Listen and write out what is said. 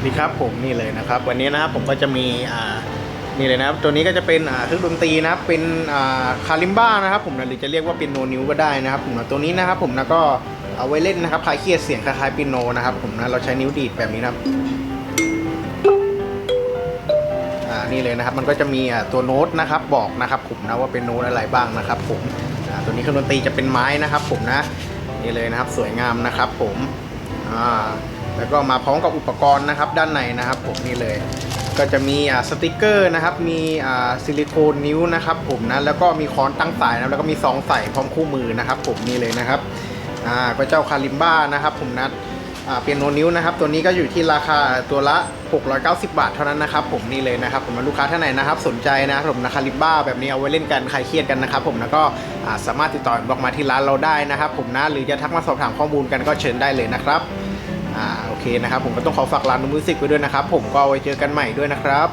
วัสดีครับผมนี่เลยนะครับ วันนี้นะครับผมก็จะมีอ่านี่เลยนะครับ ตัวนี้ก็จะเป็นอ่าเครื่องดนตรีนะครับเป็นอ่าคาลิมบ้านะครับ ผมนะหรือจะเรียกว่าเป็นโนนิวก็ได้นะครับ ผมนะตัวนี้นะครับ ผมนะก็เอาไว้เล่นนะครับคลายเครียดเสียงคล้ายๆปิโนนะครับ ผมนะเราใช้นิ้วดีดแบบนี้นะครับอ่านี่เลยนะครับ มันก็จะมีอ่าตัวโน้ตนะครับ บอกนะครับ ผมนะว่าเป็นโน้ตอะไรบ้างนะครับ ผมอ่าตัวนี้เครื่องดนตรีจะเป็นไม้นะครับ ผมนะนี่เลยนะครับ สวยงามนะครับ ผมอ่า แล้วก็มาพร้อมกับอุปกรณ์นะครับด้านในนะครับผมนี่เลย ก็จะมีอ่าสติกเกอร์นะครับ มีอ่าซิลิโคนนิ้วนะครับผมนะแล้วก็มีค้อนตั้งสายนะแล้วก็มีซองใส่พร้อมคู่มือนะครับผมนี่เลยนะครับอ่าก็เจ้าคาลิมบ้านะครับผมนะอ่าเป็นโนนิ้วนะครับตัวนี้ก็อยู่ที่ราคาตัวละ 690 บาทเท่านั้นนะครับผมนี่เลยนะครับผมลูกค้าท่านไหนนะครับ สนใจนะครับผมนะคาลิมบ้าแบบนี้เอาไว้เล่นกันใครเครียดกันนะครับผมแล้วก็อ่าสามารถติดต่อบอกมาที่ร้านเราได้นะครับผมนะหรือจะทักมาสอบถามข้อมูลกันก็เชิญได้เลยนะครับ อ่าโอเคนะครับผมก็ต้องขอฝากร้านนูมิวสิกไว้ด้วยนะครับ ผมก็ไว้เจอกันใหม่ด้วยนะครับ